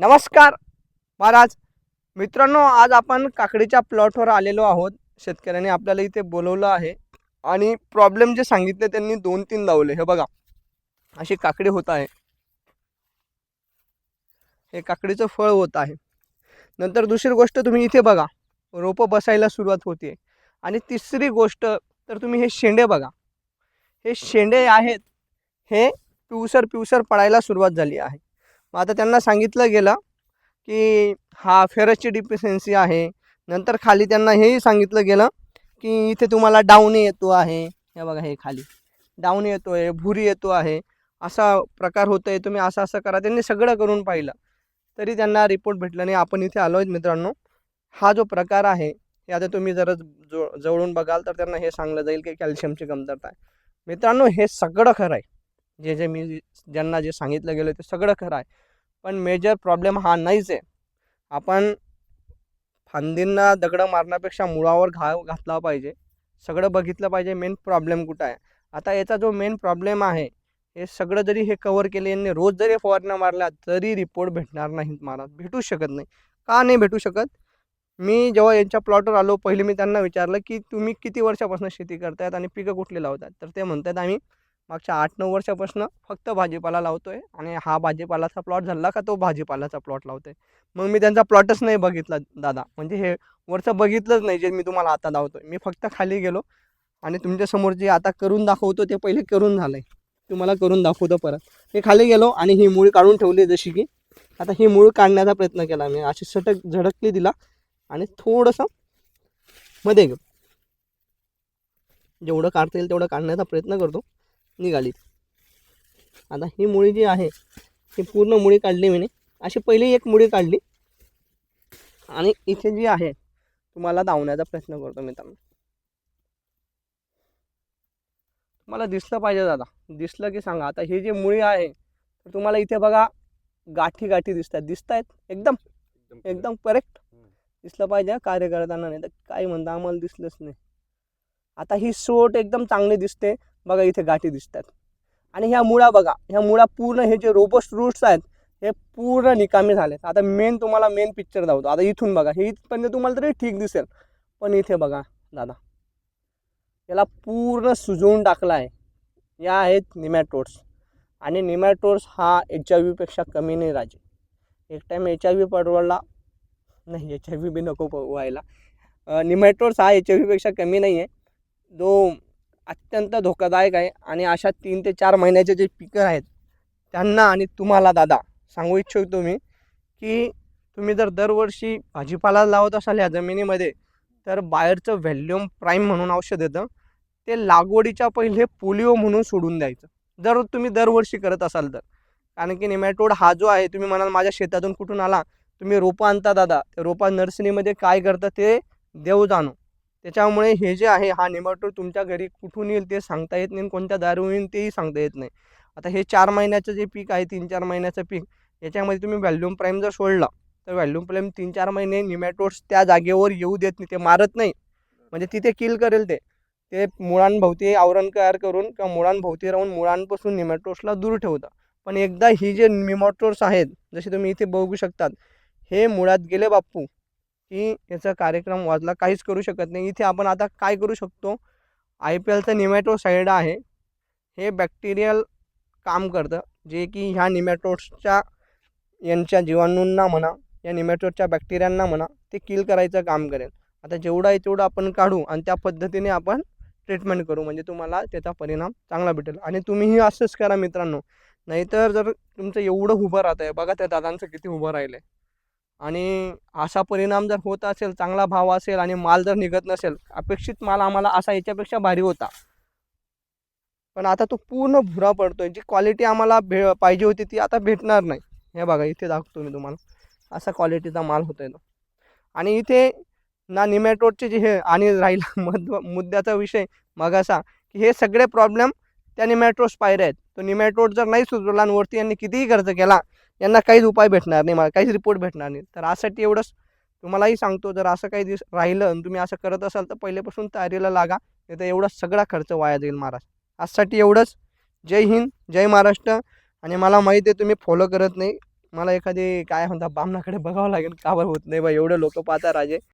नमस्कार. महाराज मित्रांनो आज आपण काकडीच्या प्लॉटवर आलेलो आहोत. शेतकऱ्यांनी आपल्याला इथे बोलवलं आहे. आणि प्रॉब्लेम जे सांगितले त्यांनी दोन तीन लावले. हे बघा अशी काकडी होत आहे. हे काकडीचं फळ होत आहे. नंतर दुसरी गोष्ट तुम्ही इथे बघा रोपं बसायला सुरुवात होते आणि तिसरी गोष्ट तर तुम्ही हे शेंडे बघा. हे शेंडे आहेत हे पिवसर पिवसर पडायला सुरुवात झाली आहे. मग आता त्यांना सांगितलं गेलं की हा फेरसची डिफिशियन्सी आहे. नंतर खाली त्यांना हेही सांगितलं गेलं की इथे तुम्हाला डाऊन येतो आहे. हे बघा हे खाली. डाऊन येतो आहे भुरी येतो आहे. असा प्रकार होतो आहे तुम्ही असं असं करा. त्यांनी सगळं करून पाहिलं. तरी त्यांना रिपोर्ट भेटला नाही. आपण इथे आलो आहेत मित्रांनो. हा जो प्रकार आहे हे आता तुम्ही जर जो जवळून बघाल तर त्यांना हे सांगलं जाईल की कॅल्शियमची कमतरता आहे. मित्रांनो हे सगळं खरं आहे. जे जे मी ज्यांना जे सांगितलं गेलं ते सगळं खरं आहे. पण मेजर प्रॉब्लेम हा नाहीच आहे. आपण फांदींना दगडं मारण्यापेक्षा मुळावर घा घातला पाहिजे. सगळं बघितलं पाहिजे मेन प्रॉब्लेम कुठं आहे. आता याचा जो मेन प्रॉब्लेम आहे हे सगळं जरी हे कवर केले यांनी रोज जरी फवारण्या मारल्या तरी रिपोर्ट भेटणार नाहीत महाराज. भेटू शकत नाही. का नाही भेटू शकत? मी जेव्हा यांच्या प्लॉटवर आलो पहिले मी त्यांना विचारलं की तुम्ही किती वर्षापासून शेती करतायत आणि पिकं कुठली लावतात तर ते म्हणतात आम्ही मागच्या आठ नऊ वर्षापासून फक्त भाजीपाला लावतोय आणि हा भाजीपालाचा प्लॉट झाला का तो भाजीपालाचा प्लॉट लावतोय. मग मी त्यांचा प्लॉटच नाही बघितला दादा. म्हणजे हे वरचं बघितलंच नाही जे मी तुम्हाला आता दावतोय. मी फक्त खाली गेलो आणि तुमच्यासमोर जे आता करून दाखवतो ते पहिले करून झालं आहे तुम्हाला करून दाखवतो परत. हे खाली गेलो आणि ही मूळ काढून ठेवली जशी की. आता ही मूळ काढण्याचा प्रयत्न केला मी. अशी सटक झडकली दिला आणि थोडंसं मध्ये घेऊ. जेवढं काढता येईल तेवढं काढण्याचा प्रयत्न करतो. निघाली. आता ही मुळी जी आहे ही पूर्ण मुळी काढली मी. अशी पहिली एक मुळी काढली. आणि इथे जी आहे तुम्हाला धावण्याचा प्रयत्न करतो मित्रांनो तुम्हाला दिसलं पाहिजे दादा. दिसलं की सांगा. आता ही जी मुळी आहे तर तुम्हाला इथे बघा गाठी गाठी दिसत आहेत दिसत आहेत एकदम एकदम करेक्ट दिसलं पाहिजे कार्य करताना. नाही तर काय म्हणता आम्हाला दिसलंच नाही. आता ही सोट एकदम चांगली दिसते. बघा इथे गाठी दिसतात. आणि ह्या मुळा बघा ह्या मुळा पूर्ण हे जे रोबस्ट रूट्स आहेत हे पूर्ण निकामी झालेत. आता मेन तुम्हाला मेन पिक्चर दाखवतो. आता इथून बघा हे इथपर्यंत तुम्हाला तरी ठीक दिसेल. पण इथे बघा दादा. याला पूर्ण सुजवून टाकला आहे. या आहेत निमॅटोड्स आणि निमॅटोड्स हा एच आय व्हीपेक्षा कमी नाही राजे. एक टाईम एच आय व्ही परवडला नाही एच आय व्ही बी नको व्हायला. निमॅटोड्स हा एच आय व्हीपेक्षा कमी नाही आहे जो अत्यंत धोकादायक आहे आणि अशा तीन ते चार महिन्याचे जे पिकं आहेत त्यांना आणि तुम्हाला दादा सांगू इच्छितो मी की तुम्ही जर दरवर्षी भाजीपाला लावत असाल या जमिनीमध्ये तर बाहेरचं व्हॅल्यूम प्राईम म्हणून औषध येतं ते लागवडीच्या पहिले पोलिओ म्हणून सोडून द्यायचं. जर तुम्ही दरवर्षी करत असाल तर. कारण की निमॅटोड हा जो आहे तुम्ही म्हणाल माझ्या शेतातून कुठून आला तुम्ही रोपं आणता दादा ते रोपा नर्सरीमध्ये काय करतं ते देव जाणो. त्याच्यामुळे हे जे आहे हा नेमाटोड तुमच्या घरी कुठून येईल ते सांगता येत नाही कोणत्या दारू येईल तेही सांगता येत नाही. आता हे चार महिन्याचं जे पीक आहे तीन चार महिन्याचं पीक याच्यामध्ये तुम्ही व्हॅल्यूम प्राईम जर सोडला तर व्हॅल्यूम प्राईम तीन चार महिने निमॅटोड्स त्या जागेवर येऊ देत नाही ते मारत नाही. म्हणजे तिथे किल करेल ते. ते मुळांभोवती आवरण तयार करून किंवा मुळांभोवती राहून मुळांपासून निमॅटोड्सला दूर ठेवतं. पण एकदा ही जे निमॅटोड्स आहेत जसे तुम्ही इथे बघू शकतात हे मुळात गेले बाप्पू की याचा कार्यक्रम वाजला काहीच करू शकत नाही. इथे आपण आता काय करू शकतो? आय पी एलचं निमॅटोसाईड आहे. हे बॅक्टेरियल काम करतं. जे की ह्या निमॅटोड्सच्या यांच्या जीवाणूंना म्हणा या निमॅटोडच्या बॅक्टेरियांना म्हणा ते किल करायचं काम करेल. आता जेवढं आहे तेवढं आपण काढू आणि त्या पद्धतीने आपण ट्रीटमेंट करू म्हणजे तुम्हाला त्याचा परिणाम चांगला भेटेल. आणि तुम्हीही असंच करा मित्रांनो. नाहीतर जर तुमचं एवढं उभं राहतं आहे बघा त्या दादांचं किती उभं राहिलं आहे आणि असा परिणाम जर होत असेल चांगला भाव असेल आणि माल जर निघत नसेल अपेक्षित माल आम्हाला असा याच्यापेक्षा भारी होता. पण आता तो पूर्ण भुरा पडतो आहे जी क्वालिटी आम्हाला भे पाहिजे होती ती आता भेटणार नाही. हे बघा इथे दाखवतो मी तुम्हाला. असा क्वालिटीचा माल होतोय तो. आणि इथे ना निमॅटोडचे जे हे आणि राहिला मध मुद्द्याचा विषय मग असा की हे सगळे प्रॉब्लेम त्या निमॅटोड्स पायऱ्या आहेत. तो निमॅटोड जर नाही सुचवला आणि वरती यांनी कितीही खर्च केला यांना काहीच उपाय भेटणार नाही मला काहीच रिपोर्ट भेटणार नाही. तर यासाठी एवढंच तुम्हालाही सांगतो जर असं काही दिवस राहिलं आणि तुम्ही असं करत असाल तर पहिल्यापासून तयारीला लागा नाही तर एवढा सगळा खर्च वाया जाईल महाराज. आजसाठी एवढंच. जय हिंद जय महाराष्ट्र. आणि मला माहिती आहे तुम्ही फॉलो करत नाही. मला एखादी काय म्हणता बामणाकडे बघावं लागेल. का बरं होत नाही बा एवढे लोक पाहता राजे.